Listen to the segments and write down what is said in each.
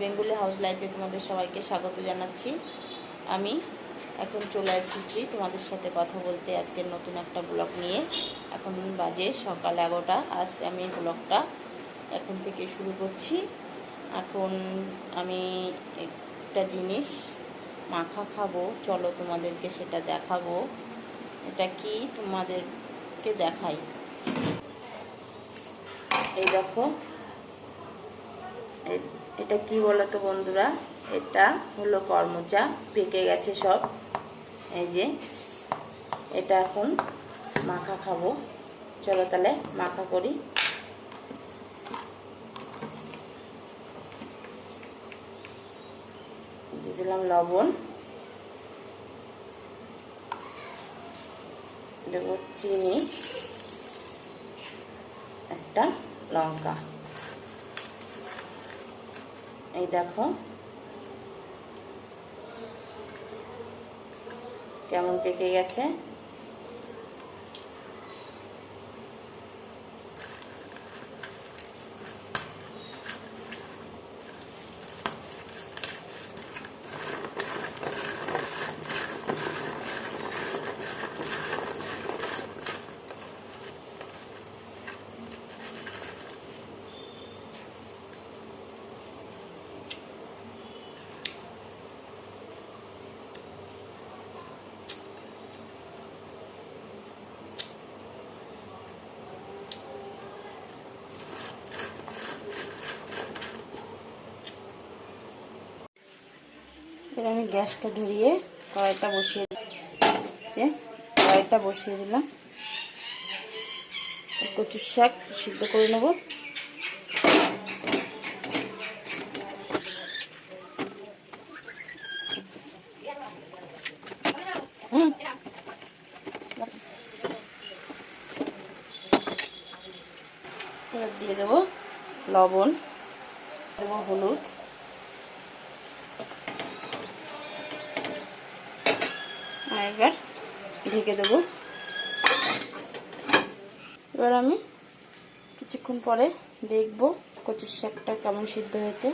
Bengali house লাইফে তোমাদের সবাইকে স্বাগত জানাচ্ছি। আমি এখন চলে এসেছি তোমাদের সাথে কথা বলতে আজকের নতুন একটা ব্লগ নিয়ে। এখন বাজে সকাল এগারোটা, আজ আমি ব্লগটা এখন থেকে শুরু করছি। এখন আমি একটা জিনিস মাখা খাব, চলো তোমাদেরকে সেটা দেখাবো। এটা কি তোমাদেরকে দেখাই? এই দেখো। এটা কি বলো তো বন্ধুরা? এটা হলো কর্মচা, পেকে গেছে সব। এই যে, এটা এখন মাখা খাব। চলো তাহলে মাখা করি। দিলাম লবণ। দেবো চিনি, একটা লঙ্কা। এই দেখো। কেমন পেকে গেছে? গ্যাসটা ধরিয়ে কড়াইটা বসিয়ে যে কড়াইটা বসিয়ে দিলাম। কচুর শাক সিদ্ধ করে নেব। দিয়ে দেবো লবণ, দেবো হলুদ। আর ঢেকে দেবো। এবার আমি কিছুক্ষণ পরে দেখব কচুর শাকটা কেমন সিদ্ধ হয়েছে।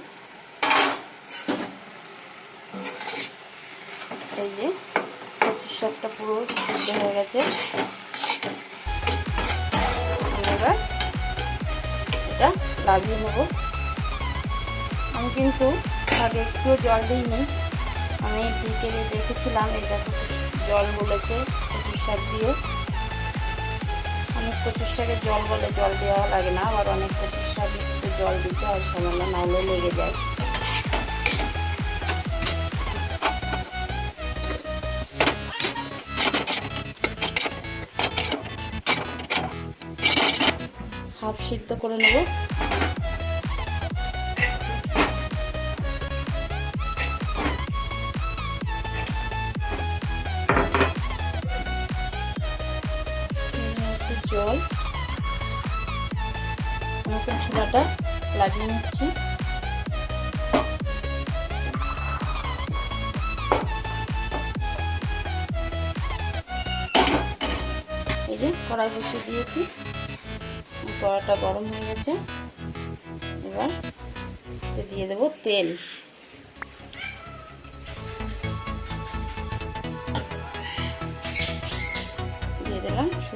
এই যে কচুর শাকটা পুরো সিদ্ধ হয়ে গেছে। এবার এটা লাগিয়ে নেব। আমি কিন্তু আগে একটু জল দিইনি। আমি ঢেকে রেখেছিলাম এই দেখো জল বলেছে কচুর শাক দিয়ে। অনেক কচুর শাকে জল বলে জল দেওয়া লাগে না, আবার অনেক কচুর শাকে একটু জল দিতে হয় সামান্য, নাহলে লেগে যায়। হাফ সিদ্ধ করে নেব। জল। নতুন ছোলাটা লাগিয়ে নিচ্ছি। এই যে কড়াই বসিয়ে দিয়েছি। কড়াটা গরম হয়ে গেছে। এবার দিয়ে দেবো তেল।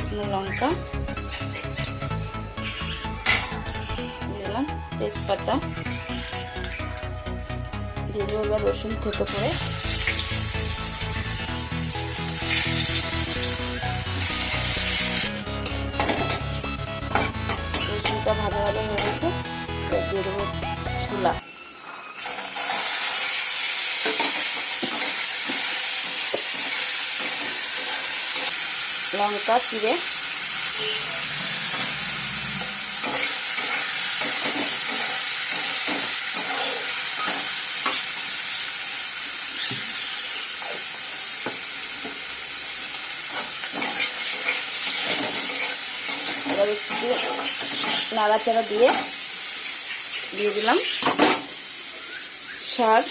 শুকনো লঙ্কা। দিলাম তেজপাতা। দিয়ে এবার রসুন থেতো করে। রসুনটা ভালো ভালো হয়ে গেছে দিয়ে দেবো ছোলা। লঙ্কা চিড়ে নাড়াচাড়া দিয়ে দিয়ে দিলাম। শাক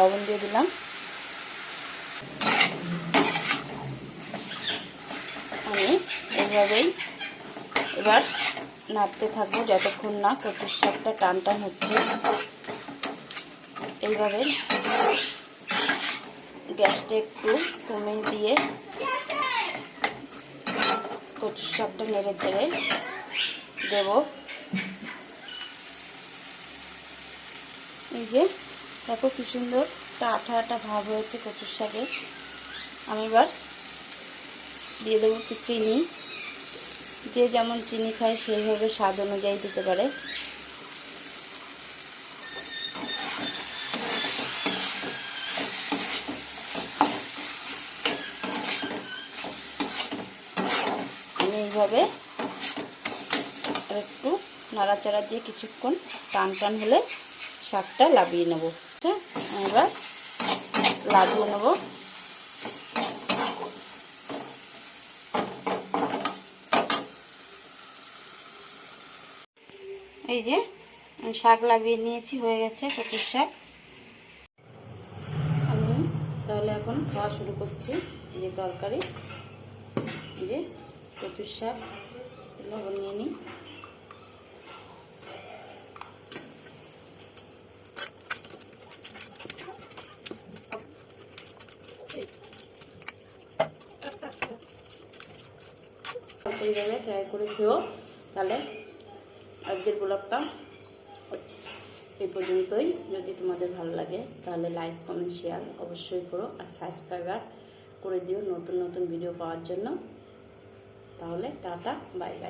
লবণ দিয়ে দিলাম। আমি এইভাবেই এবার নাড়তে থাকব যতক্ষণ না কচুর শাকটা টান টান হচ্ছে। এইভাবে গ্যাসটা একটু কমে দিয়ে কচুর শাকটা নেড়ে চেড়ে দেব। এই যে দেখো কি সুন্দর একটা আঠা আঠা ভাব হয়েছে কচুর শাকে। আমি এবার দিয়ে দেবো একটু চিনি। যে যেমন চিনি খায় সেইভাবে স্বাদ অনুযায়ী দিতে পারে। আমি এইভাবে একটু নাড়াচাড়া দিয়ে কিছুক্ষণ টান টান হলে শাকটা লাবিয়ে নেব। এবার লাগিয়ে নেব। এই যে, আমি শাক লাগিয়ে নিয়েছি, হয়ে গেছে কচুর শাক। আমি তাহলে এখন খাওয়া শুরু করছি, এই যে তরকারি। এই যে কচুর শাক, লবণ নিয়ে নিই। এইভাবে ট্রাই করে খেও তাহলে আজকের ব্লগটা এই পর্যন্তই। যদি তোমাদের ভালো লাগে, তাহলে লাইক কমেন্ট শেয়ার অবশ্যই করো আর সাবস্ক্রাইবার করে দিও নতুন নতুন ভিডিও পাওয়ার জন্য। তাহলে টাটা বাই বাই